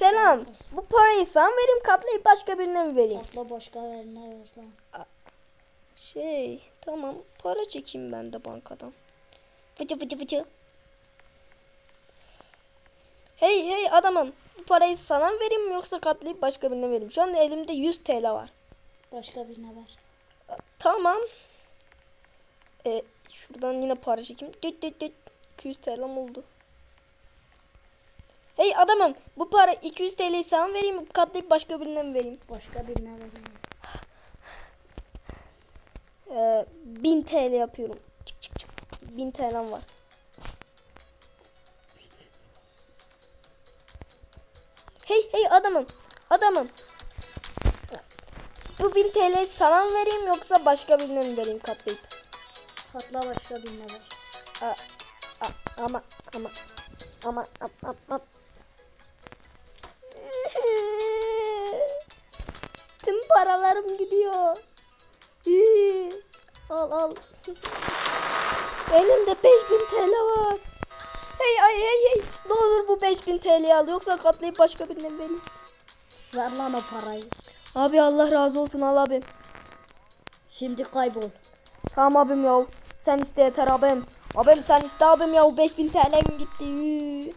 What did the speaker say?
Selam. Bu parayı sana vereyim katlayıp başka birine mi vereyim? Atla başka yerine ver lan. Şey tamam para çekeyim ben de bankadan. Fıçı fıçı fıçı. Hey hey adamım bu parayı sana mı vereyim yoksa katlayıp başka birine vereyim? Şu anda elimde 100 TL var. Başka birine ver. Tamam. E, şuradan yine para çekeyim. Düt düt düt. 200 TL'm oldu. Hey adamım bu para 200 TL'yi sana mı vereyim mi katlayıp başka birine mi vereyim? Başka birine ver. Ee, 1000 TL yapıyorum. Çık çık çık. 1000 TL'm var. Hey hey adamım. Adamım. Bu 1000 TL sana mı vereyim yoksa başka birine mi vereyim katlayıp? Atla başka birine ver. A, a, ama ama ama ama ama, Tüm paralarım gidiyor. al al. Elimde 5000 TL var. Hey ay hey hey. Ne olur bu 5000 TL al yoksa katlayıp başka birine vereyim. Ver lan o parayı. Abi Allah razı olsun al abim. Şimdi kaybol. Tamam abim ya. Sen iste yeter abim. Abim sen iste abim ya. 5000 TL'm gitti. Yü.